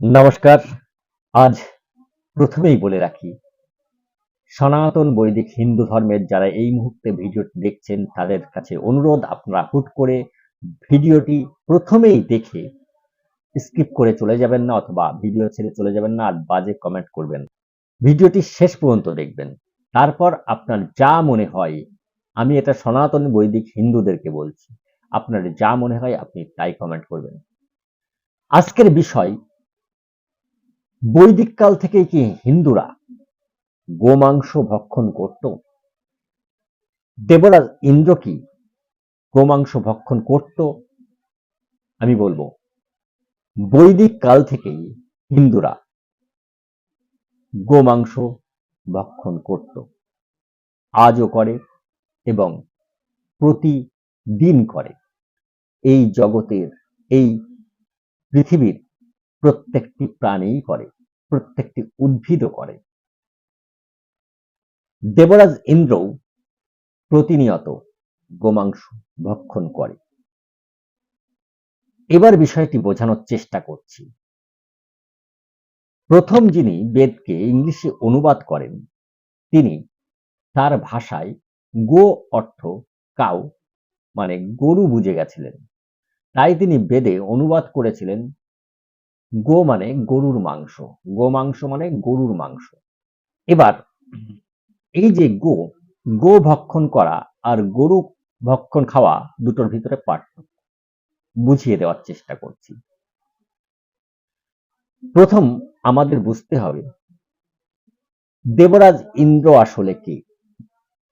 নমস্কার। আজ প্রথমেই বলে রাখি, সনাতন বৈদিক হিন্দু ধর্মের যারা এই মুহূর্তে ভিডিওটি দেখছেন, তাদের কাছে অনুরোধ, আপনারা হুট করে ভিডিওটি প্রথমেই দেখে স্কিপ করে চলে যাবেন না অথবা ভিডিও ছেড়ে চলে যাবেন না, আর বাজে কমেন্ট করবেন ভিডিওটি শেষ পর্যন্ত দেখবেন। তারপর আপনার যা মনে হয়, আমি এটা সনাতন বৈদিক হিন্দুদেরকে বলছি, আপনার যা মনে হয় আপনি তাই কমেন্ট করবেন। আজকের বিষয় বৈদিক কাল থেকে কি হিন্দুরা গোমাংস ভক্ষণ করত? দেবরাজ ইন্দ্র কি গোমাংস ভক্ষণ করত? আমি বলব বৈদিক কাল থেকেই হিন্দুরা গোমাংস ভক্ষণ করত। আজও করে এবং প্রতিদিন করে। এই জগতের, এই পৃথিবীর প্রত্যেকটি প্রাণীই করে, প্রত্যেকটি উদ্ভিদও করে। দেবরাজ ইন্দ্রও প্রতিনিয়ত গোমাংস ভক্ষণ করে। এবার বিষয়টি বোঝানোর চেষ্টা করছি। প্রথম যিনি বেদকে ইংলিশে অনুবাদ করেন, তিনি তার ভাষায় গো অর্থ কাউ মানে গরু বুঝে গেছিলেন। তাই তিনি বেদে অনুবাদ করেছিলেন গো মানে গরুর মাংস, গো মাংস মানে গরুর মাংস। এবার এই যে গো গো ভক্ষণ করা আর গরু ভক্ষণ খাওয়া দুটোর ভিতরে পার্থক্য। বুঝিয়ে দেওয়ার চেষ্টা করছি। প্রথম আমাদের বুঝতে হবে, দেবরাজ ইন্দ্র আসলে কি?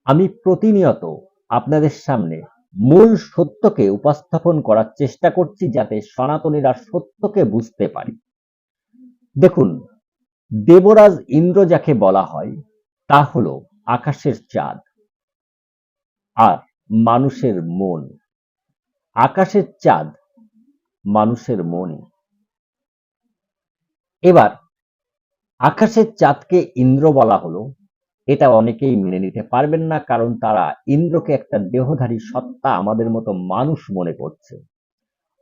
আমি প্রতিনিয়ত আপনাদের সামনে মূল সত্যকে উপস্থাপন করার চেষ্টা করছি যাতে সনাতনীরা সত্যকে বুঝতে পারি। দেখুন, দেবরাজ ইন্দ্র যাকে বলা হয়, তা হলো আকাশের চাঁদ আর মানুষের মন। আকাশের চাঁদ মানুষের মনই এবার, আকাশের চাঁদকে ইন্দ্র বলা হলো এটা অনেকেই মেনে নিতে পারবেন না, কারণ তারা ইন্দ্রকে একটা দেহধারী সত্তা আমাদের মতো মানুষ মনে করছে।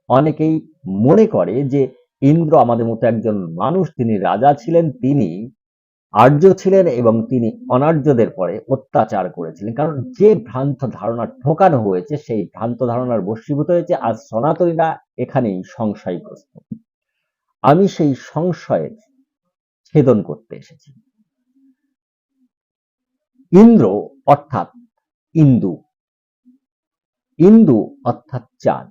অনেকেই মনে করে যে ইন্দ্র আমাদের মতো একজন মানুষ, তিনি রাজা ছিলেন, তিনি আর্য ছিলেন এবং তিনি অনার্যদের পরে অত্যাচার করেছিলেন। কারণ যে ভ্রান্ত ধারণা ঠোকানো হয়েছে, সেই ভ্রান্ত ধারণার বশীভূত হয়েছে আজ সনাতনীরা এখানেই সংশয়গ্রস্ত। আমি সেই সংশয়ের ছেদন করতে এসেছি। ইন্দ্র অর্থাৎ ইন্দু। ইন্দু অর্থাৎ চাঁদ।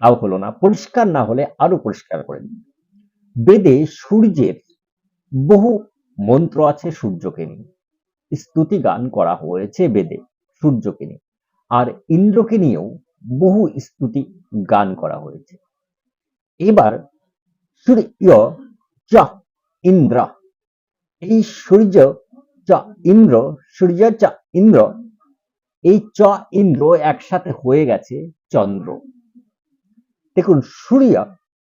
তাও হলো না, পরিষ্কার না হলে আরও পরিষ্কার করে বেদে সূর্যের বহু মন্ত্র আছে সূর্যকে নিয়ে। স্তুতি গান করা হয়েছে বেদে সূর্যকে নিয়ে। আর ইন্দ্রকে নিয়েও বহু স্তুতি গান করা হয়েছে। এবার সূর্য ইন্দ্র, এই সূর্য চ ইন্দ্র, সূর্য চ ইন্দ্র, এই চ ইন্দ্র একসাথে হয়ে গেছে চন্দ্র। দেখুন, সূর্য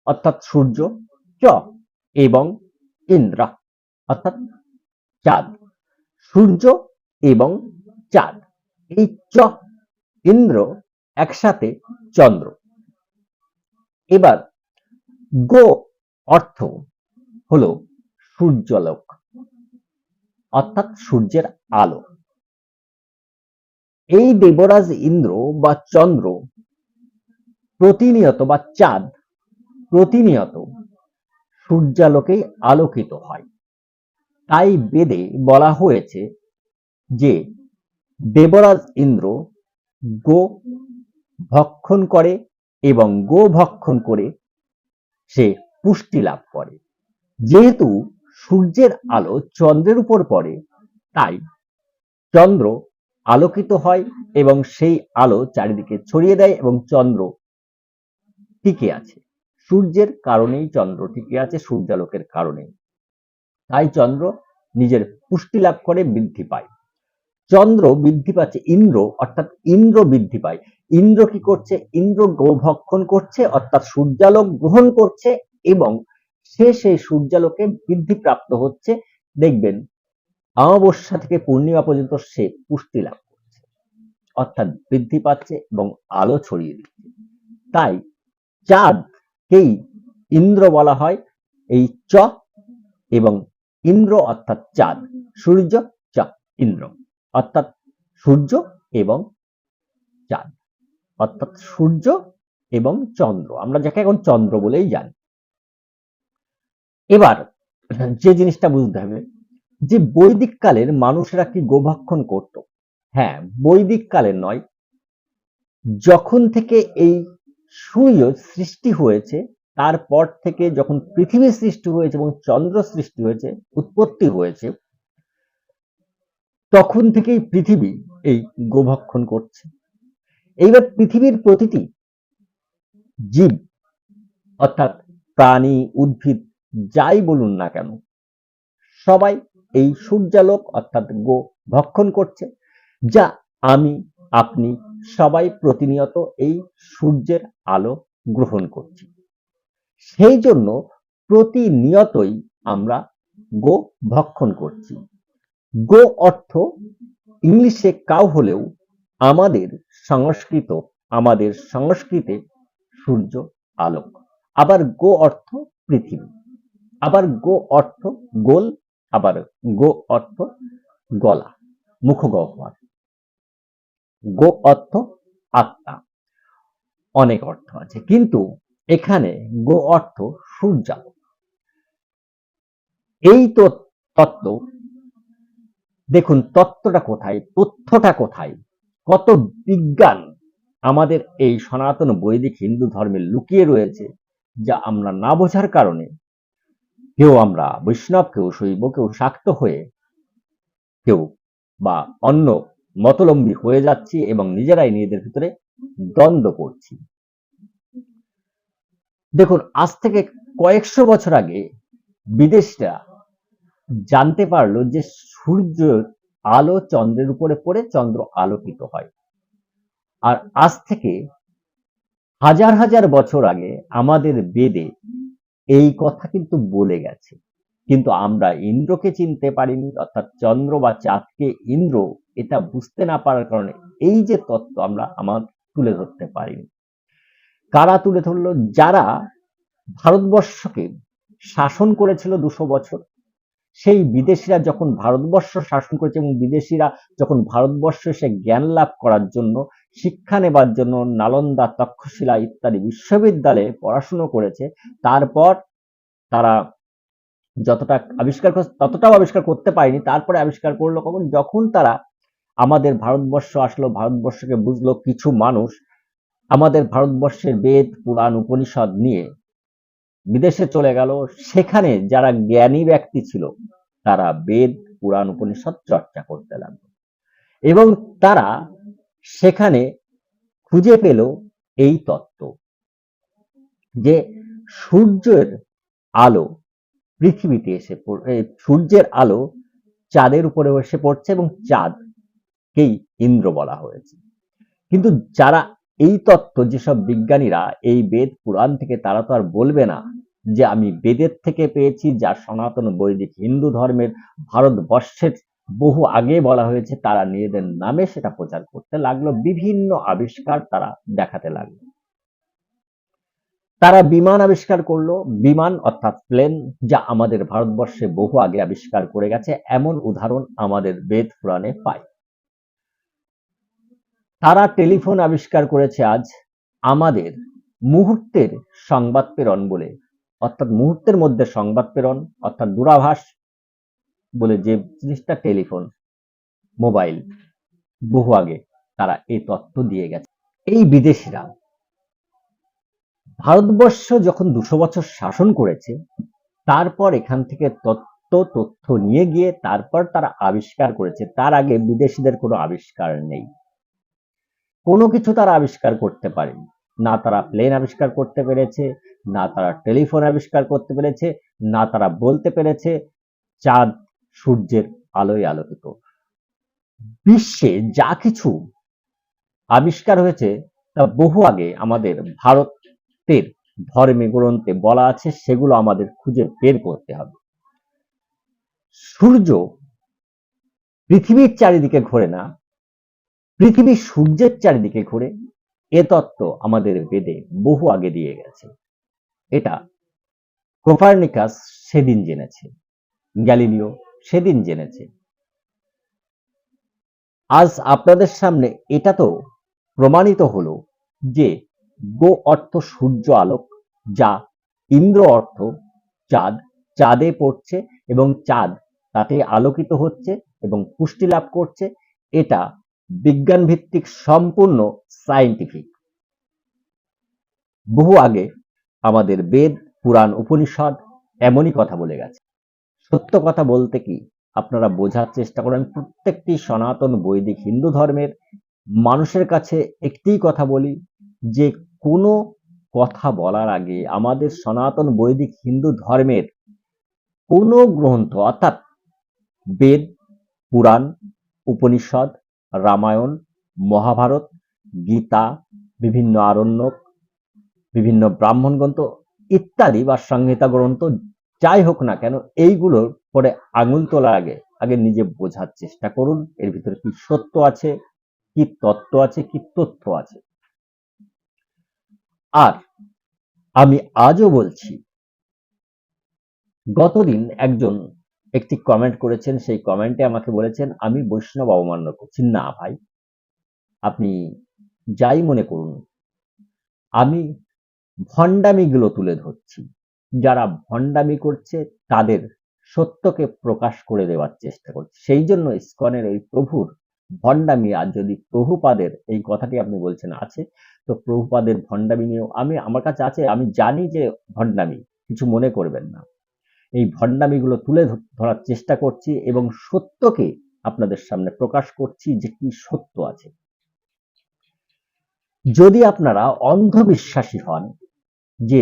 অর্থাৎ সূর্য, চ এবং ইন্দ্র অর্থাৎ চাঁদ। সূর্য এবং চাঁদ, এই চ ইন্দ্র একসাথে চন্দ্র। এবার গো অর্থ হলো সূর্যলোক। অর্থাৎ সূর্যের আলো। এই দেবরাজ ইন্দ্র বা চন্দ্র প্রতিনিয়ত বা চাঁদ প্রতিনিয়ত সূর্যালোকেই আলোকিত হয়। তাই বেদে বলা হয়েছে যে দেবরাজ ইন্দ্র গো ভক্ষণ করে এবং গো ভক্ষণ করে সে পুষ্টি লাভ করে। যেহেতু সূর্যের আলো চন্দ্রের উপর পড়ে, তাই চন্দ্র আলোকিত হয় এবং সেই আলো চারিদিকে ছড়িয়ে দেয় এবং চন্দ্র টিকে আছে। সূর্যের কারণেই চন্দ্র টিকে আছে, সূর্যালোকের কারণে তাই চন্দ্র নিজের পুষ্টি লাভ করে, বৃদ্ধি পায়। চন্দ্র বৃদ্ধি পাচ্ছে ইন্দ্র, অর্থাৎ ইন্দ্র বৃদ্ধি পায়। ইন্দ্র কি করছে? ইন্দ্র গোভক্ষণ করছে, অর্থাৎ সূর্যালোক গ্রহণ করছে এবং সে সেই সূর্যালোকে বৃদ্ধি প্রাপ্ত হচ্ছে। দেখবেন, অমাবস্যা থেকে পূর্ণিমা পর্যন্ত সে পুষ্টি লাভ করছে। অর্থাৎ বৃদ্ধি পাচ্ছে এবং আলো ছড়িয়ে দিচ্ছে। তাই চাঁদকেই ইন্দ্র বলা হয়। এই চ এবং ইন্দ্র অর্থাৎ চাঁদ, সূর্য, চ, ইন্দ্র। অর্থাৎ সূর্য এবং চাঁদ। অর্থাৎ সূর্য এবং চন্দ্র। আমরা যাকে এখন চন্দ্র বলেই জানি। এবার, যে জিনিসটা বুঝতে হবে, যে বৈদিক কালের মানুষেরা কি গোভক্ষণ করত? হ্যাঁ বৈদিক কালের নয়। যখন থেকে এই সূর্য সৃষ্টি হয়েছে, তারপর থেকে যখন পৃথিবী সৃষ্টি হয়েছে এবং চন্দ্র সৃষ্টি হয়েছে, উৎপত্তি হয়েছে, তখন থেকেই পৃথিবী এই গোভক্ষণ করছে। এইবার পৃথিবীর প্রতিটি জীব, অর্থাৎ প্রাণী, উদ্ভিদ যাই বলুন না কেন, সবাই এই সূর্যালোক অর্থাৎ গো ভক্ষণ করছে, যা আমি, আপনি সবাই প্রতিনিয়ত এই সূর্যের আলো গ্রহণ করছি। সেই জন্য প্রতিনিয়তই আমরা গো ভক্ষণ করছি। গো অর্থ ইংলিশে কাউ হলেও আমাদের সংস্কৃত, আমাদের সংস্কৃতে সূর্য আলোক, আবার গো অর্থ পৃথিবী। আবার গো অর্থ গোল, আবার গো অর্থ গলা, মুখগহ্বর। গো অর্থ আত্মা। অনেক অর্থ আছে, কিন্তু এখানে গো অর্থ সূর্যালোক। এই তো তত্ত্ব। দেখুন, তত্ত্বটা কোথায়, তথ্যটা কোথায়? কত বিজ্ঞান আমাদের এই সনাতন বৈদিক হিন্দু ধর্মে লুকিয়ে রয়েছে, যা আমরা না বোঝার কারণে কেউ আমরা বৈষ্ণব কেউ শৈব কেউ শাক্ত হয়ে কেউ বা অন্য মতলম্বী হয়ে যাচ্ছি এবং নিজেরাই নিজেদের ভিতরে দ্বন্দ্ব করছি। দেখুন, আজ থেকে কয়েকশো বছর আগে বিদেশিরা জানতে পারল যে সূর্যের আলো চন্দ্রের উপরে পড়ে চন্দ্র আলোকিত হয়। আর আজ থেকে হাজার হাজার বছর আগে আমাদের বেদে এই কথা কিন্তু বলে গেছে। কিন্তু আমরা ইন্দ্রকে চিনতে পারিনি, অর্থাৎ চন্দ্র বা চাঁদকে ইন্দ্র, এটা বুঝতে না পারার কারণে এই যে তত্ত্ব আমরা আমার তুলে ধরতে পারিনি। কারা তুলে ধরলো? যারা ভারতবর্ষকে শাসন করেছিল দুশো বছর, সেই বিদেশিরা যখন ভারতবর্ষ শাসন করেছে এবং বিদেশিরা যখন ভারতবর্ষ এসে জ্ঞান লাভ করার জন্য শিক্ষা নেবার জন্য নালন্দা তক্ষশিলা ইত্যাদি বিশ্ববিদ্যালয়ে পড়াশুনো করেছে। তারপর তারা যতটা আবিষ্কার ততটাও আবিষ্কার করতে পারেনি। তারপরে আবিষ্কার করল কখন? যখন তারা আমাদের ভারতবর্ষ আসলো, ভারতবর্ষকে বুঝলো কিছু মানুষ। আমাদের ভারতবর্ষের বেদ, পুরাণ, উপনিষদ নিয়ে বিদেশে চলে গেল। সেখানে যারা জ্ঞানী ব্যক্তি ছিল, তারা বেদ, পুরাণ, উপনিষদ চর্চা করতে লাগল। এবং তারা সেখানে খুঁজে পেল এই তত্ত্ব যে সূর্যের আলো পৃথিবীতে এসে সূর্যের আলো চাঁদের উপরে এসে পড়ছে এবং চাঁদকেই ইন্দ্র বলা হয়েছে। কিন্তু যারা এই তত্ত্ব, যেসব বিজ্ঞানীরা এই বেদ পুরাণ থেকে, তারা তো আর বলবে না যে আমি বেদের থেকে পেয়েছি, যা সনাতন বৈদিক হিন্দু ধর্মের ভারতবর্ষের বহু আগে বলা হয়েছে, তারা নিজেদের নামে সেটা প্রচার করতে লাগল, বিভিন্ন আবিষ্কার তারা দেখাতে লাগল। তারা বিমান আবিষ্কার করল, বিমান অর্থাৎ প্লেন যা আমাদের ভারতবর্ষে বহু আগে আবিষ্কার করে গেছে, এমন উদাহরণ আমাদের বেদ পুরাণে পাই। তারা টেলিফোন আবিষ্কার করেছে আজ, আমাদের মুহূর্তের সংবাদ প্রেরণ বলে, অর্থাৎ মুহূর্তের মধ্যে সংবাদ প্রেরণ, অর্থাৎ দূরাভাস বলে যে জিনিসটা টেলিফোন, মোবাইল, বহু আগে তারা এই তথ্য দিয়ে গেছে। এই বিদেশিরা ভারতবর্ষ যখন দুশো বছর শাসন করেছে, তারপর এখান থেকে তত্ত্ব, তথ্য নিয়ে গিয়ে তারপর তারা আবিষ্কার করেছে। তার আগে বিদেশিদের কোনো আবিষ্কার নেই। কোনো কিছু তারা আবিষ্কার করতে পারেনি। না তারা প্লেন আবিষ্কার করতে পেরেছে, না তারা টেলিফোন আবিষ্কার করতে পেরেছে, না তারা বলতে পেরেছে, চাঁদ সূর্যের আলোয় আলোকিত। বিশ্বে যা কিছু আবিষ্কার হয়েছে, তা বহু আগে আমাদের ভারতের ধর্মে গ্রন্থে বলা আছে, সেগুলো আমাদের খুঁজে বের করতে হবে। সূর্য পৃথিবীর চারিদিকে ঘোরে না, পৃথিবী সূর্যের চারিদিকে ঘোরে, এ তত্ত্ব আমাদের বেদে বহু আগে দিয়ে গেছে। এটা কোপার্নিকাস সেদিন জেনেছে, গ্যালিলিও সেদিন জেনেছে। আজ আপনাদের সামনে এটা তো প্রমাণিত হলো যে গো অর্থ সূর্য আলোক, যা ইন্দ্র অর্থ, চাঁদ, চাঁদে পড়ছে এবং চাঁদ তাতে আলোকিত হচ্ছে এবং পুষ্টি লাভ করছে, এটা বিজ্ঞান ভিত্তিক সম্পূর্ণ সায়েন্টিফিক বহু আগে আমাদের বেদ, পুরাণ, উপনিষদ এমনই কথা বলে গেছে। সত্য কথা বলতে কি? আপনারা বোঝার চেষ্টা করেন, প্রত্যেকটি সনাতন বৈদিক হিন্দু ধর্মের মানুষের কাছে একটিই কথা বলি, যে কোনো কথা বলার আগে আমাদের সনাতন বৈদিক হিন্দু ধর্মের কোনো গ্রন্থ, অর্থাৎ বেদ, পুরাণ, উপনিষদ, রামায়ণ, মহাভারত, গীতা, বিভিন্ন আরণ্যক, বিভিন্ন ব্রাহ্মণ গ্রন্থ ইত্যাদি বা সংহিতা গ্রন্থ যাই হোক না কেন, এইগুলোর পরে আঙুল তোলার আগে আগে নিজে বোঝার চেষ্টা করুন, এর ভিতরে কি সত্য আছে, কি তত্ত্ব আছে, কি তথ্য আছে। আর আমি আজও বলছি, গতদিন একজন একটি কমেন্ট করেছেন, সেই কমেন্টে আমাকে বলেছেন, আমি বৈষ্ণব অবমাননা করছি। না ভাই, আপনি যাই মনে করুন, আমি ভণ্ডামিগুলো তুলে ধরছি। যারা ভণ্ডামি করছে, তাদের সত্যকে প্রকাশ করে দেওয়ার চেষ্টা করছে। সেই জন্য ইস্কনের এই প্রভুর ভণ্ডামি, আর যদি প্রভুপাদের, এই কথাটি আপনি বলছেন আছে, তো প্রভুপাদের ভণ্ডামি নিয়েও আমি, আমার কাছে আছে, আমি জানি যে ভণ্ডামি, কিছু মনে করবেন না। এই ভণ্ডামিগুলো তুলে ধরার চেষ্টা করছি এবং সত্যকে আপনাদের সামনে প্রকাশ করছি যে কি সত্য আছে। যদি আপনারা অন্ধবিশ্বাসী হন, যে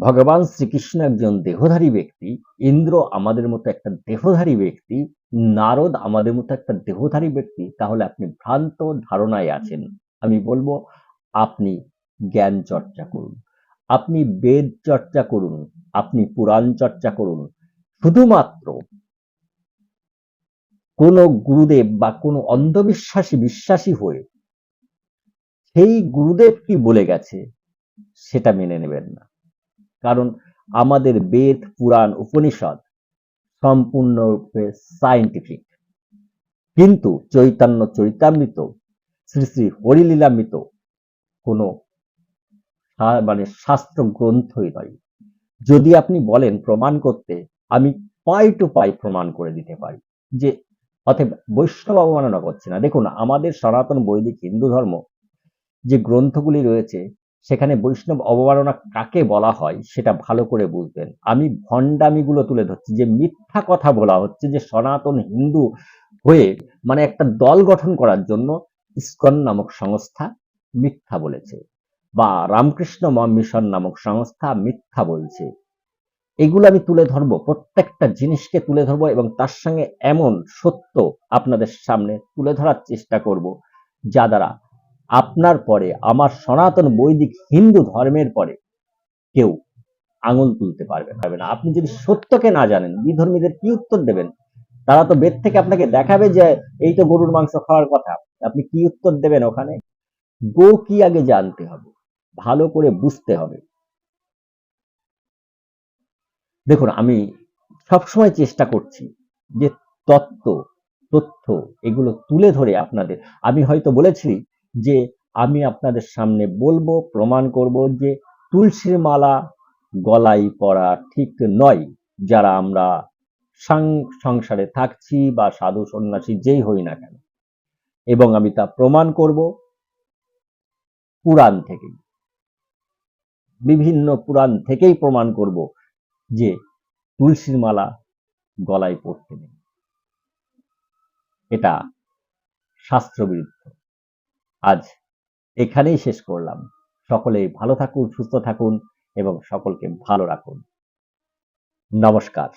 ভগবান শ্রীকৃষ্ণ একজন দেহধারী ব্যক্তি, ইন্দ্র আমাদের মতো একটা দেহধারী ব্যক্তি, নারদ আমাদের মতো একটা দেহধারী ব্যক্তি, তাহলে আপনি ভ্রান্ত ধারণায় আছেন। আমি বলব, আপনি জ্ঞান চর্চা করুন। আপনি বেদ চর্চা করুন, আপনি পুরাণ চর্চা করুন। শুধুমাত্র কোন গুরুদেব বা কোনো অন্ধবিশ্বাসী বিশ্বাসী হয়ে সেই গুরুদেব কি বলে গেছে, সেটা মেনে নেবেন না। কারণ আমাদের বেদ, পুরাণ, উপনিষদ সম্পূর্ণরূপে সায়েন্টিফিক কিন্তু চৈতন্য চরিতামৃত, শ্রী শ্রী হরিলীলামৃত কোনো মানে শাস্ত্র গ্রন্থই নয়। যদি আপনি বলেন প্রমাণ করতে, আমি পাই টু পাই প্রমাণ করে দিতে পারি যে অতএব বৈষ্ণব অবমাননা করছে না। দেখুন, আমাদের সনাতন বৈদিক হিন্দু ধর্ম যে গ্রন্থগুলি রয়েছে সেখানে বৈষ্ণব অবমাননা কাকে বলা হয় সেটা ভালো করে বুঝবেন। আমি ভণ্ডামিগুলো তুলে ধরছি, যে মিথ্যা কথা বলা হচ্ছে, যে সনাতন হিন্দু হয়ে মানে একটা দল গঠন করার জন্য ইস্কন নামক সংস্থা মিথ্যা বলেছে বা রামকৃষ্ণ মিশন নামক সংস্থা মিথ্যা বলছে। এগুলো আমি তুলে ধরবো, প্রত্যেকটা জিনিসকে তুলে ধরবো এবং তার সঙ্গে এমন সত্য আপনাদের সামনে তুলে ধরার চেষ্টা করব, যা দ্বারা আপনার পরে, আমার সনাতন বৈদিক হিন্দু ধর্মের পরে কেউ আঙুল তুলতে পারবে না আপনি যদি সত্যকে না জানেন, বিধর্মীদের কি উত্তর দেবেন? তারা তো বেদ থেকে আপনাকে দেখাবে যে এই তো গরুর মাংস খাওয়ার কথা। আপনি কি উত্তর দেবেন ওখানে? গো কি আগে জানতে হবে? ভালো করে বুঝতে হবে। দেখুন, আমি সবসময় চেষ্টা করছি যে তত্ত্ব, তথ্য এগুলো তুলে ধরে আপনাদের। আমি হয়তো বলেছি যে আমি আপনাদের সামনে বলব, প্রমাণ করব যে তুলসীর মালা গলায় পড়া ঠিক নয়। যারা আমরা সংসারে থাকছি বা সাধু সন্ন্যাসী যেই হই না কেন। এবং আমি তা প্রমাণ করব পুরাণ থেকেই। বিভিন্ন পুরাণ থেকেই প্রমাণ করব যে তুলসীর মালা গলায় পড়তে নেই। এটা শাস্ত্রবিরুদ্ধ। আজ এখানেই শেষ করলাম। সকলেই ভালো থাকুন সুস্থ থাকুন এবং সকলকে ভালো রাখুন। নমস্কার।